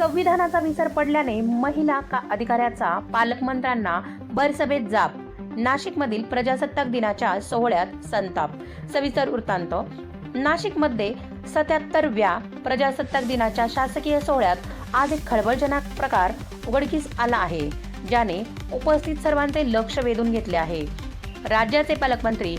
संविधानाचा विसर पडल्याने महिला का अधिकाऱ्याचा पालकमंत्र्यांना भरसभेत जाब. नाशिकमधील प्रजासत्ताक दिनाच्या सोहळ्यात संताप. सविस्तर वृत्तांत. नाशिकमध्ये सत्याहत्तरव्या प्रजासत्ताक दिनाच्या शासकीय सोहळ्यात आज एक खळबळजनक प्रकार उघडकीस आला आहे ज्याने उपस्थित सर्वांचे लक्ष वेधून घेतले आहे. राज्याचे पालकमंत्री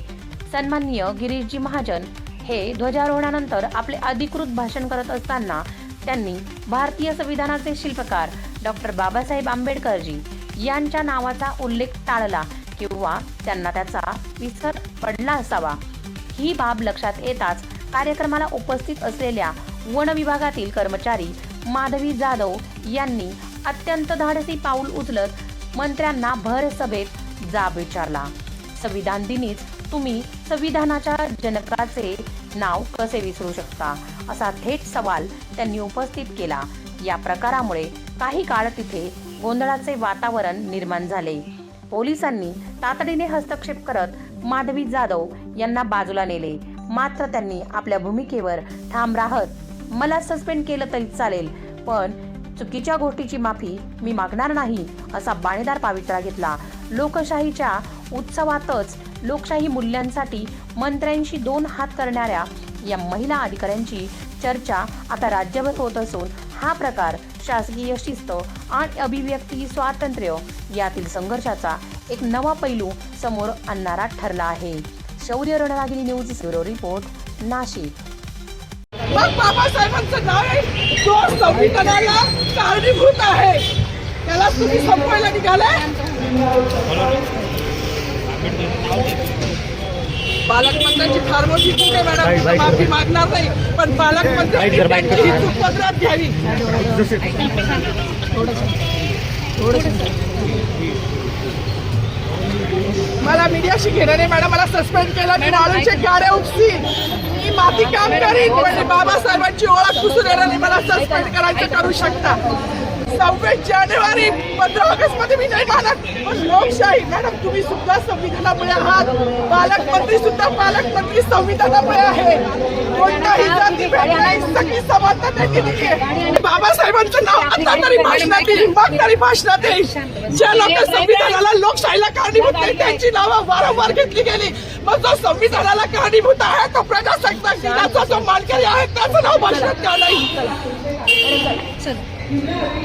सन्माननीय गिरीशजी महाजन हे ध्वजारोहणानंतर आपले अधिकृत भाषण करत असताना त्यांनी भारतीय संविधानाचे शिल्पकार डॉक्टर बाबासाहेब आंबेडकरजी यांच्या नावाचा उल्लेख टाळला किंवा त्यांना त्याचा विसर पडला असावा. ही बाब लक्षात येताच कार्यक्रमाला उपस्थित असलेल्या वन विभागातील कर्मचारी माधवी जाधव यांनी अत्यंत धाडसी पाऊल उचलत मंत्र्यांना भर सभेत जाब विचारला. संविधान दिनीच तुम्ही संविधानाच्या जनकाचे नाव कसे विसरू शकता? असा थेट सवाल त्यांनी उपस्थित केला. या प्रकारामुळे काही काळ तिथे गोंधळाचे वातावरण निर्माण झाले. पोलिसांनी तातडीने हस्तक्षेप करत माधवी जाधव यांना बाजूला नेले. मात्र त्यांनी आपल्या भूमिकेवर ठाम राहत मला सस्पेंड केलं तरी चालेल पण चुकीच्या गोष्टीची माफी मी मागणार नाही असा बाणेदार पावित्रा घेतला. लोकशाहीच्या उत्सवातच लोकशाही मूल्यांसाठी मंत्र्यांशी दोन हात करणाऱ्या या महिला अधिकाऱ्यांची चर्चा आता राज्यभर होत असून हा प्रकार शासकीय शिस्त आणि अभिव्यक्ती स्वातंत्र्य यातील संघर्षाचा एक नवा पैलू समोर आणणारा ठरला आहे. Shaurya रणरागिरी news bureau report Nashik. बाबासाहेबांचं नाव आहे. संविधानाला कारणीभूत आहे. त्याला तुम्ही संपवायला निघाले पालकमंत्र्यांची फार मोठी चूक आहे मॅडम. माफी मागणार नाही पण चूक घ्यावी. मला मीडियाशी घेणं नाही मॅडम. मला सस्पेंड केलं. मी वाळूचे गाड्या उपसी. मी माती काम करीन म्हणजे बाबासाहेबांची ओळख पुसून येणार नाही. मला सस्पेंड करायचं करू शकता. सव्वीस जानेवारी पंधरा ऑगस्टमध्ये मी नाही मानत पण लोकशाही मॅडम तुम्ही सुद्धा संविधानामुळे आहात. पालकमंत्री सुद्धा पालकमंत्री संविधानामुळे आहे. कोणताही जाती नाही सगळी समानता त्यांनी दिली आहे. बाबासाहेबांचं नाव आता तरी भाषणात येईल मग तरी भाषणात येईल. ज्या लोक संविधानाला लोकशाहीला कारणीभूत नाही त्यांची नावं वारंवार घेतली गेली. मग जो संविधानाला कारणीभूत आहे तो प्रजासत्ताक दिनाचा जो मानकरी आहे त्याचं नाव भाषणात का नाही? एकतर मी